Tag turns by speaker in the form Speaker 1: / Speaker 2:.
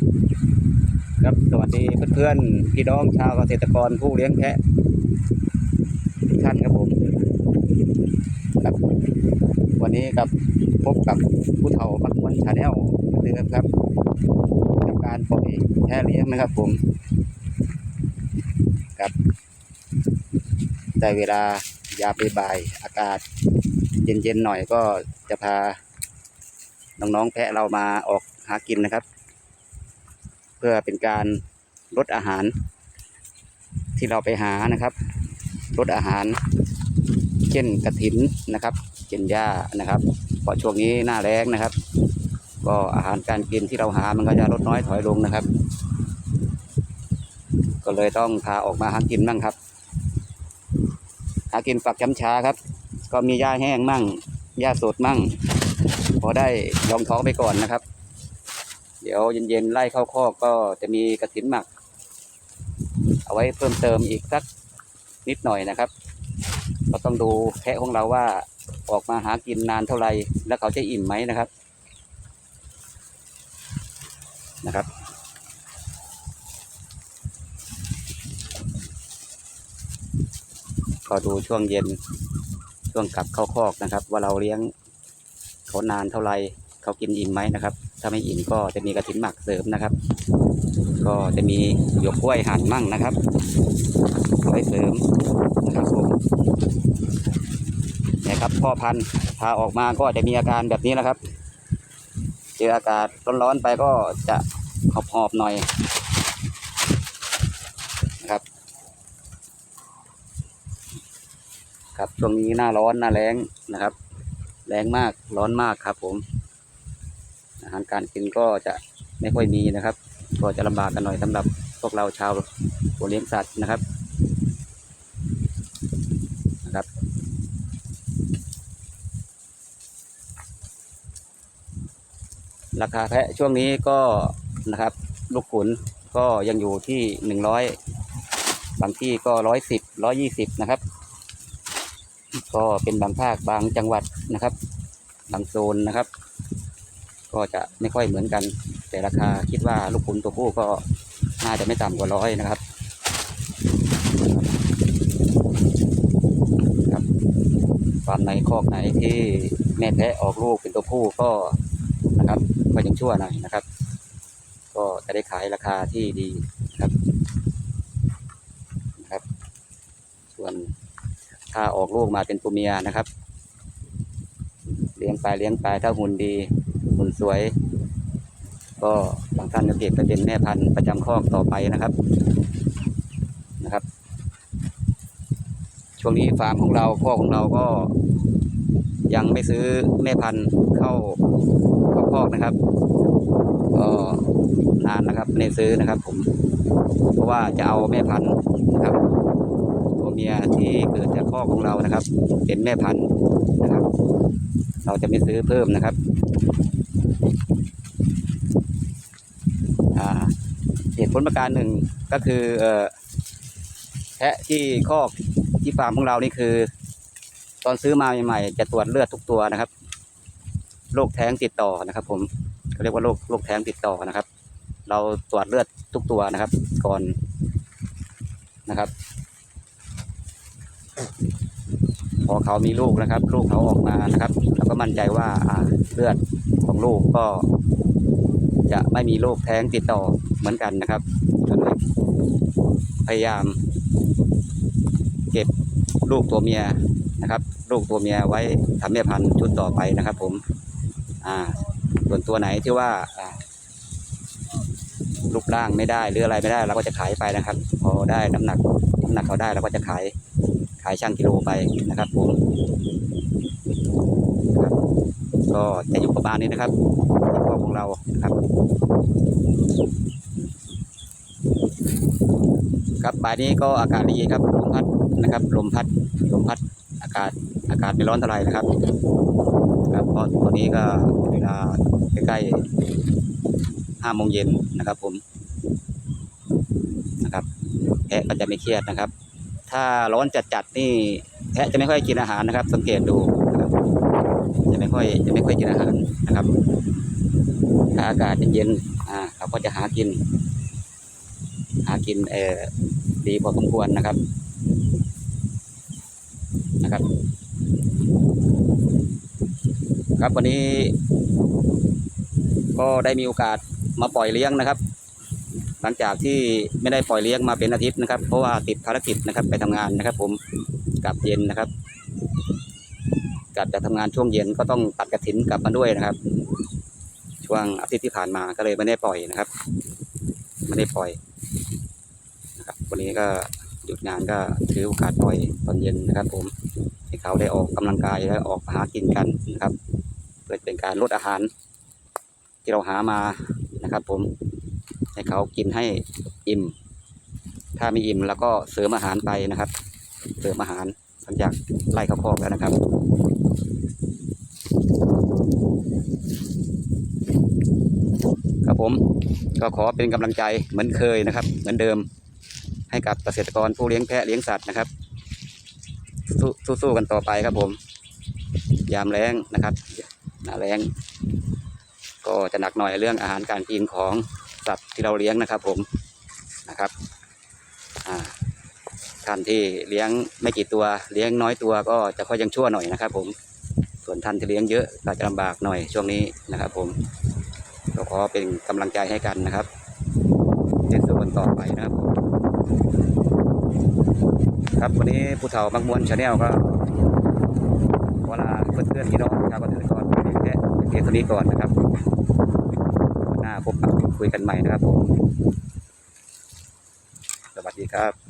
Speaker 1: ครับสวัสดีเพื่อนๆพี่น้องชาวเกษตรกรผู้เลี้ยงแพะทุกท่านครับผมครับ วันนี้กับพบกับผู้เฒ่าปักวันชาแนลเดิมครับกับการปล่อยแพะเลี้ยงนะครับผมครับได้เวลายามบ่ายอากาศ เย็นๆหน่อยก็จะพาน้องๆแพะเรามาออกหากินนะครับ เพื่อเป็นการลดอาหาร ที่เราไปหานะครับลดอาหาร เช่นกระถินนะครับเช่นหญ้านะครับเพราะช่วงนี้หน้าแล้งนะครับ ก็อาหารการกินที่เราหามันก็จะลดน้อยถอยลงนะครับ ก็เลยต้องพาออกมาหากินบ้างครับ หากินฝักช้ำชาครับ ก็มีหญ้าแห้งมั่งหญ้าสดมั่งพอได้รองท้องไปก่อนนะครับ เดี๋ยวเย็นๆไล่เข้าคอกก็จะมีกระถินหมัก เอาไว้เพิ่มเติมอีกสักนิดหน่อยนะครับ ก็ต้องดูแพะของเราว่าออกมาหากินนานเท่าไหร่แล้วเขาจะอิ่มไหมนะครับนะครับ ก็ดูช่วงเย็นช่วงกลับเข้าคอกนะครับ ว่าเราเลี้ยงเขานานเท่าไรเขากินอิ่มไหมนะครับ ถ้าไม่อิ่มก็จะมีกระถินหมักเสริมนะครับ ก็จะมีหยวกกล้วยหั่นมั่งนะครับไว้เสริมนะครับผมนี่ยครับพ่อพันธุ์พาออกมาก็จะมีอาการแบบนี้นะครับ เจออากาศร้อนๆไปก็จะหอบๆหน่อยนะครับครับช่วงนี้หน้าร้อนหน้าแรงนะครับ แรงมากร้อนมากครับผม อาหารการกินก็จะไม่ค่อยมีนะครับ ก็จะลำบากกันหน่อยสำหรับพวกเราชาวผู้เลี้ยงสัตว์นะครับนะครับ ราคาแพะช่วงนี้ก็นะครับ ลูกขุนก็ยังอยู่ที่หนึ่งร้อยบางที่ก็ร้อยสิบร้อยี่สิบนะครับ ก็เป็นบางภาคบางจังหวัดนะครับ บางโซนนะครับ ก็จะไม่ค่อยเหมือนกัน แต่ราคาคิดว่าลูกขุนตัวผู้ก็น่าจะไม่ต่ำกว่าร้อยนะครับครับฟาร์มไหนคอกไหนที่แม่แพะออกลูกเป็นตัวผู้ก็นะครับก็ยังชั่วหน่อยนะครับ ก็จะได้ขายราคาที่ดีนะครับนะครับ ส่วนถ้าออกลูกมาเป็นตัวเมียนะครับ เลี้ยงไปเลี้ยงไปถ้าหุ่นดี หุ่นสวย ก็บางท่านก็เก็บไปเป็นแม่พันธุ์ประจำคอกต่อไปนะครับนะครับ ช่วงนี้ฟาร์มของเราคอกของเราก็ยังไม่ซื้อแม่พันธุ์เข้าเข้าคอกนะครับก็นานนะครับไม่ซื้อนะครับ ผมเพราะว่าจะเอาแม่พันธุ์นะครับตัวเมียที่เกิดจากคอกของเรานะครับ เป็นแม่พันธุ์นะครับ เราจะไม่ซื้อเพิ่มนะครับ เหตุผลประการหนึ่งก็คืออแพะที่คอกที่ฟาร์มของเรานี่คือ ตอนซื้อมาใหม่ๆจะตรวจเลือดทุกตัวนะครับโรคแท้งติดต่อนะครับ ผมเขาเรียกว่าโรคโรคแท้งติดต่อนะครับ เราตรวจเลือดทุกตัวนะครับ ก่อนนะครับ พอเขามีลูกนะครับ ลูกเขาออกมานะครับ เราก็มั่นใจว่าเลือด ลูกก็จะไม่มีโรคแท้งติดต่อเหมือนกันนะครับพยายาม เก็บลูกตัวเมียนะครับลูกตัวเมียไว้ทำแม่พันธุ์ชุดต่อไปนะครับ ผม อ่า ส่วนตัวไหนที่ว่ารูปร่างไม่ได้หรืออะไรไม่ได้เราก็จะขายไปนะครับ พอได้น้ำหนักน้ำหนักเขาได้เราก็จะขายขายช่างกิโลไปนะครับ ผม ก็จะอยู่ประมาณนี้นะครับที่พ่อของเรานะครับ ครับบ่ายนี้ก็อากาศดีครับลมพัดนะครับลมพัดลมพัดอากาศอากาศไม่ร้อนเท่าไหร่นะครับ ครับเพราะตอนนี้ก็เวลาใกล้ๆห้าโมงเย็นนะครับผมนะครับแพะก็จะไม่เครียดนะครับ ถ้าร้อนจัดๆนี่แพะจะไม่ค่อยกินอาหารนะครับ สังเกตดู ไม่ค่อยจะไม่ค่อยกินอาหารนะครับ ถ้าอากาศเย็นอ่าเขาก็จะหากิน หากินเออดีพอสมควรนะครับนะครับ ครับวันนี้ ก็ได้มีโอกาสมาปล่อยเลี้ยงนะครับ หลังจากที่ไม่ได้ปล่อยเลี้ยงมาเป็นอาทิตย์นะครับ เพราะว่าติดภารกิจนะครับไปทำงานนะครับ ผมกลับเย็นนะครับ กลับจากทำงานช่วงเย็นก็ต้องตัดกระถินกลับมาด้วยนะครับ ช่วงอาทิตย์ที่ผ่านมาก็เลยไม่ได้ปล่อยนะครับไม่ได้ปล่อยนะครับ วันนี้ก็หยุดงานก็ถือโอกาสปล่อยตอนเย็นนะครับ ผมให้เขาได้ออกกำลังกายและออกหากินกันนะครับเพื่อเป็นการลดอาหาร ที่เราหามานะครับ ผมให้เขากินให้อิ่ม ถ้าไม่อิ่มแล้วก็เสริมอาหารไปนะครับ เสริมอาหารหลังจากไล่เขาคอกแล้วนะครับ ครับผมก็ขอเป็นกำลังใจเหมือนเคยนะครับ เหมือนเดิมให้กับเกษตรกรผู้เลี้ยงแพะเลี้ยงสัตว์นะครับสู้สู้ๆกันต่อไปครับผม ยามแรงนะครับหน้าแรงก็จะหนักหน่อยเรื่องอาหารการกินของสัตว์ที่เราเลี้ยงนะครับผมนะครับอ่าท่านที่เลี้ยงไม่กี่ตัวเลี้ยงน้อยตัวก็จะค่อยยังชั่วหน่อยนะครับผม ส่วนท่านที่เลี้ยงเยอะก็จะลำบากหน่อยช่วงนี้นะครับผมก็ขอเป็นกำลังใจให้กันนะครับเล่นตัวนต่อไปนะครับ ครับวันนี้ผู้เฒ่าบางมวลชาแนลก็เวลาเพื่อนๆพี่น้องชาวเกษตรกรแค่เพียงเท่านี้ก่อนนะครับหน้าพบปะคุยกันใหม่นะครับผมสวัสดีครับ